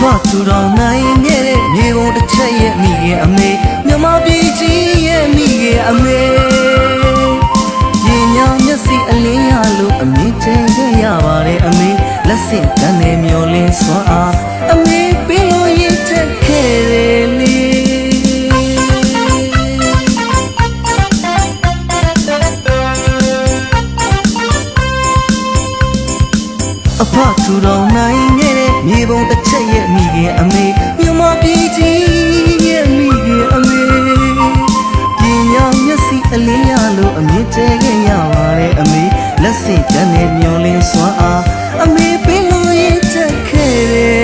ဖထူတော်နိုင်တဲ့မြေပုံတစ်ချက်ရဲ့မိရဲ့အမေမြမပြည်ကြီးရဲ့မိရဲ့အမေပညာမျက်စိအလင်းရလို့အမြင့်ကျင်ခဲ့ရပါတယ်အမေလက်ဆင့်တန်းနဲ့မျောလင်းစွာအားအမေပင်လို့ရစ်ချက်ခဲ့တယ်လေအဖထူတော်နိုင်တဲ့ မြေပုံတစ်ချက်ရဲ့မိခင်အမေမြမပြည်ကြီးရဲ့မိခင်အမေပညာမျက်စိအလင်းရလို့အမြင့်ကျဲခဲ့ရပါတယ်အမေလက်စင်တန်းနဲ့မျောလင်းစွာအားအမေပင်လို့ရစ်ချက်ခဲ့တယ်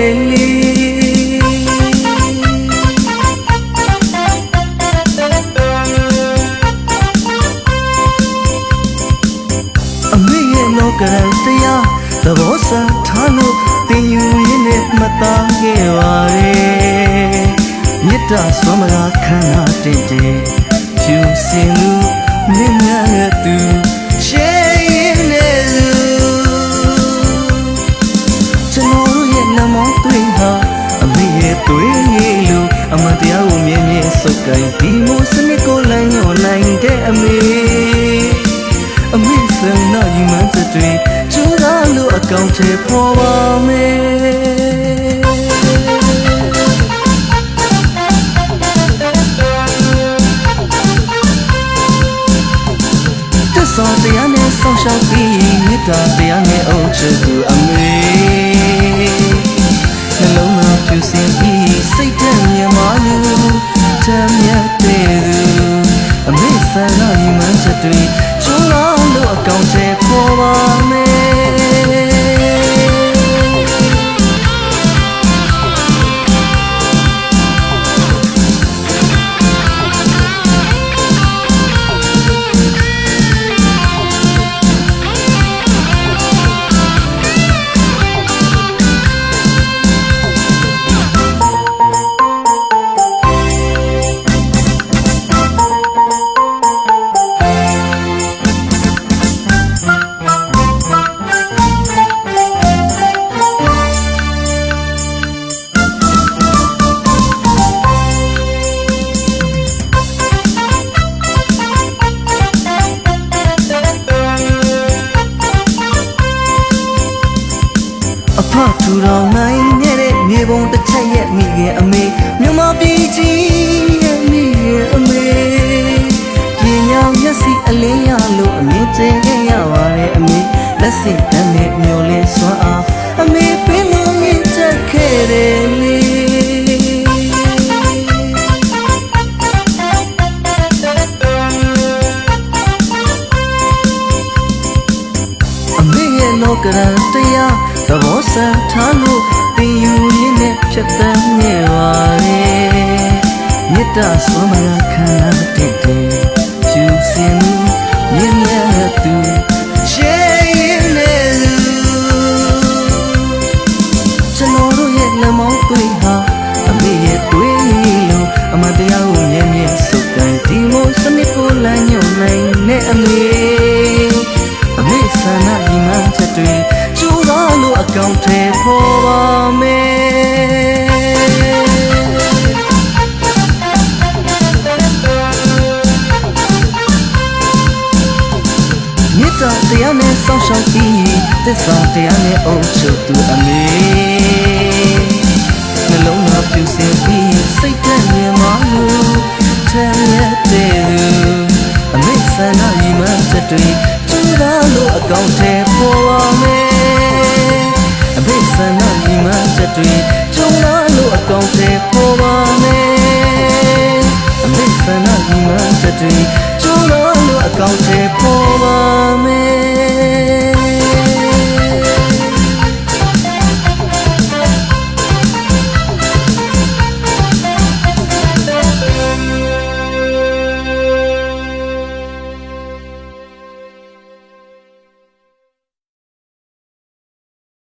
တ္တာဆွမ်းမလားခန္ဓာတင့်တယ်ဖြူစင်လူမြင့်မြတ်ရဲ့သူရှေးရင်နဲ့သူကျွန်တော်တို့ရဲ့နမောသွေးဟာအမေရဲ့သွေးရည်လို့အမန်တရားကိုမြဲမြဲစုပ်ကိုင်ဒီမိုစနစ်ကိုလမ်းညွှန်နိုင်တဲ့အမေအမိစံနာယူမှန်းတဲ့တွေကျိုးသားလို့အကောင့်ထဲပေါ်ပါမယ် ဆောင်းရှောက်ပြီးမေတ္တာတရားနဲ့အုပ်ချုပ်သူအမေနှလုံးသားဖြူစင်ပြီးစိတ်ထဲမြင်မာလူတမ်းမြတ်တဲ့သူအမေဆန္ဒညီမှန်းချက်တွေ တော်နိုင်တဲ့မြေပုံတစ်ချက်ရဲ့မိခင်အမေမြမပြည်ကြီးရဲ့မိခင်အမေပညာမျက်စိအလင်းရလို့အမြင့်ကျင်ခဲ့ရပါတယ်အမေလက်စင်တန်းနဲ့မျောလဲစွမ်းအားအမေပင်လို့မြင့်ချက်ခဲ့တယ်လေအမေရဲ့လောကရန်တရားသဘောဆန် ထားလို့တင်ယူရင်းနဲ့ဖြတ်တန်းခဲ့ပါလေမေတ္တာဆွမ်းမရခ နဲ့ဆောင်းရှောင်းပြီးသစ္စာတရားနဲ့အုပ်ချုပ်သူအမေနှလုံးသားပြည့်စင်ပြီးစိတ်သက်မြမလို့ထဲရက်တဲ့အမေဆန္ဒရည်မှန်ချက်တွေကျူလာလို့အကောင့်ထဲပေါ်ပါမယ်အမေဆန္ဒရည်မှန်ချက်တွေကျူလာလို့အကောင့်ထဲပေါ်ပါမယ်အမေဆန္ဒရည်မှန်ချက်တွေကျူလာလို့အကောင့်ထဲပေါ်